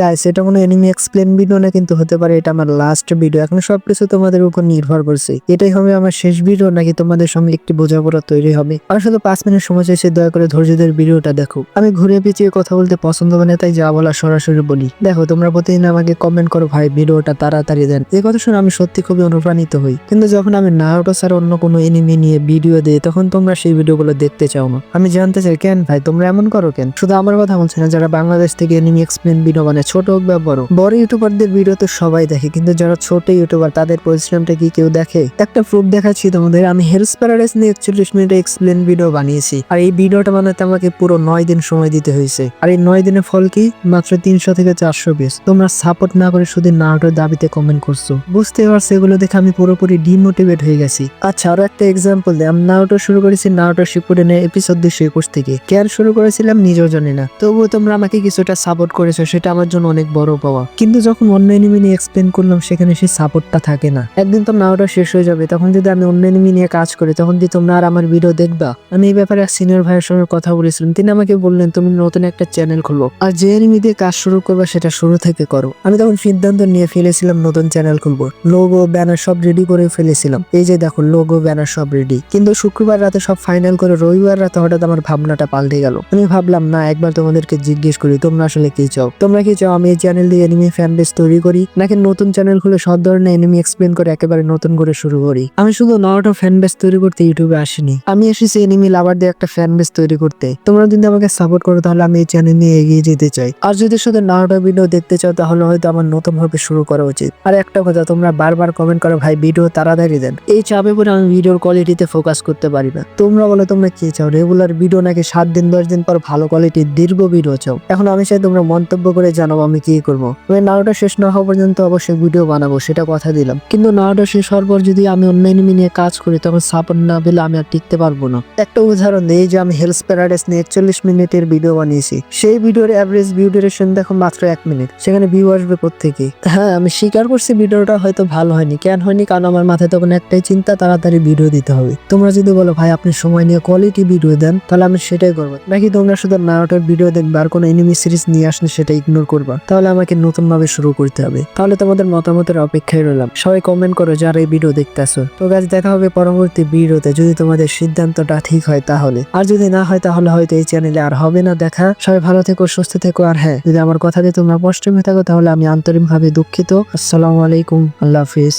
Guys এটা কোনো enemy explain video না, কিন্তু হতে পারে এটা আমার লাস্ট ভিডিও এখন সবকিছু তোমাদের উপর নির্ভর করছে। এটাই হবে আমার শেষ ভিডিও নাকি তোমাদের সঙ্গে একটি বোঝাপড়া তৈরি হবে? আর শুধু পাঁচ মিনিট সময় চাইছে, দয়া করে ধৈর্যদের ভিডিওটা দেখো। আমি ঘুরে পিছিয়ে কথা বলতে পছন্দ করে তাই যা বলা সরাসরি বলি। দেখো, তোমরা প্রতিদিন আমাকে কমেন্ট করো, ভাই, ভিডিওটা তাড়াতাড়ি দেন। এই কথা শুনে আমি সত্যি খুবই অনুপ্রাণিত হই। কিন্তু যখন আমি নারুটো স্যার অন্য কোনো এনিমি নিয়ে ভিডিও দিই, তখন তোমরা সেই ভিডিওগুলো দেখতে চাও না। আমি জানতে চাই, কেন ভাই, তোমরা এমন করো কেন? শুধু আমার কথা বলছি না, যারা বাংলাদেশ থেকে এনিমি এক্সপ্লেন ভিডিও বানায় ছোট হোক বা বড় বড় ইউটিউবারদের ভিডিও তো সবাই দেখে, কিন্তু যারা ছোট ইউটিউবার, তাদের পরিশ্রমটা কি কেউ দেখে? একটা প্রুফ দেখাচ্ছি তোমাদের, আমি হেলস প্যারাডাইস নিয়ে একচল্লিশ মিনিটে এক্সপ্লেন ভিডিও বানিয়েছি, আর এই ভিডিওটা বানাতে আমাকে পুরো নয় দিন সময় দিতে হয়েছে, আর এই নয় দিনের ফল কি? মাত্র তিনশো থেকে চারশো পিস তোমরা সাপোর্ট না করে শুধু নাটোর দাবিতে কমেন্ট করছ, বুঝতে পারছ এগুলো দেখে আমি পুরোপুরি ডিমোটিভেট হয়ে গেছি। আচ্ছা আরও একটা এক্সাম্পল দিই, আমি নাওটো শুরু করেছি নাওটো শিপুডেনের এপিসোড দুশো একুশ থেকে কেয়ার শুরু করেছিলাম নিজেও জানি না, তবুও তোমরা আমাকে কিছুটা সাপোর্ট করেছ, সেটা আমার জন্য অনেক বড় পাওয়া। কিন্তু যখন অন্য এনিমি নিয়ে এক্সপ্লেন করলাম, সেখানে সেই সাপোর্টটা থাকে না। একদিন তো নাওটা শেষ হয়ে যাবে, তখন যদি আমি অন্য এনিমি নিয়ে কাজ করি, তখন কি তোমরা আর আমার ভিডিও দেখবা? আমি এই ব্যাপারে সিনিয়র ভাইয়ের সঙ্গে কথা বলেছিলাম। তিনি আমাকে বললেন, তুমি নতুন একটা চ্যানেল খুলো। আর যে এনিমি দিয়ে কাজ শুরু করবে, সেটা শুরু থেকে করো। আমি তখন সিদ্ধান্ত নিয়ে ফেলেছিলাম, নতুন চ্যানেল খুলবো। লোগো ব্যানার সব রেডি করে ফেলেছিলাম। এই যে দেখো লোগো ব্যানার সব রেডি কিন্তু শুক্রবার রাতে সব ফাইনাল করে রবিবার রাতে হঠাৎ আমার ভাবনাটা পাল্টে গেল। আমি ভাবলাম, না, একবার তোমাদেরকে জিজ্ঞেস করি, তোমরা আসলে কি চাও? তোমরা কি চাও আমি এই চ্যানেল দিয়ে এনিমি ফ্যান বেস তৈরি করি। নাকি নতুন চ্যানেল খুলে সব ধরনের এনিমি এক্সপ্লেন করে একেবারে নতুন করে শুরু করি? আমি শুধু নটা ফ্যান বেস তৈরি করতে ইউটিউবে আসিনি। আমি এসেছি এনিমি দিয়ে একটা ফ্যান বেস তৈরি করতে। তোমরা যদি আমাকে সাপোর্ট করো, তাহলে আমি এই চ্যানেল নিয়ে এগিয়ে যেতে চাই। আর যদি শুধু নাওটা ভিডিও দেখতে চাও, তাহলে হয়তো আমার নতুন ভাবে শুরু করা উচিত। আর একটা কথা, তোমরা বারবার কমেন্ট করো, ভাই ভিডিও তাড়াতাড়ি দেন। এই চাপে পরে আমি ভিডিওর কোয়ালিটিতে ফোকাস করতে পারি না। তোমরা বলো, তোমরা কি চাও? রেগুলার ভিডিও নাকি সাত দিন, দশ দিন পর ভালো কোয়ালিটির দীর্ঘ ভিডিও চাও? এখন আমি চাই তোমরা মন্তব্য করে জানাব আমি কি করব। আমি নাওটা শেষ না হওয়া পর্যন্ত অবশ্যই ভিডিও বানাবো, সেটা কথা দিলাম। কিন্তু নাওটা শেষ হওয়ার পর যদি আমি অন্য এনিমি নিয়ে কাজ করি, তখন সাপোর্ট না পেলে আমি আর টিকতে পারব না। একটা উদাহরণ দিই যে আমি হেলস প্যারাডাইস নিয়ে একচল্লিশ মিনিটের ভিডিও বানিয়েছি। সেই ভিডিওর অ্যাভারেজ ভিউ ডিউরেশন দেখো মাত্র এক মিনিট সেখানে ভিউ আসবে প্রত্যেকে হ্যাঁ আমি স্বীকার করছি ভিডিওটা হয়তো ভালো হয়নি, কেন হয়নি? কারণ আমার মাথায় তখন একটাই চিন্তা, তাড়াতাড়ি ভিডিও দিতে হবে। তোমরা যদি বলো, ভাই, আপনি সময় নিয়ে কোয়ালিটি ভিডিও দেন, তাহলে আমি সেটাই করব। নাকি তোমরা শুধু নারোটার ভিডিও দেখবে, আর কোনো এনিমি সিরিজ নিয়ে আসলে সেটা ইগনোর করবা, তাহলে আমাকে নতুন ভাবে শুরু করতে হবে। তাহলে তোমাদের মতামতের অপেক্ষায় রইলাম। সবাই কমেন্ট করো যারা এই ভিডিও দেখতেছো। তো গাছ দেখা হবে পরবর্তী ভিডিওতে যদি তোমাদের সিদ্ধান্তটা ঠিক হয় তাহলে। আর যদি না হয় তাহলে হয়তো এই চ্যানেলে আর হবে না দেখা। সবাই ভালো থেকো, সুস্থ থেকো। আর হ্যাঁ যদি আমার কথা দিয়ে তোমরা কষ্ট হয়ে থাকো তাহলে আমি আন্তরিকভাবে দুঃখিত। আসসালামু আলাইকুম। আল্লাহ হাফিজ।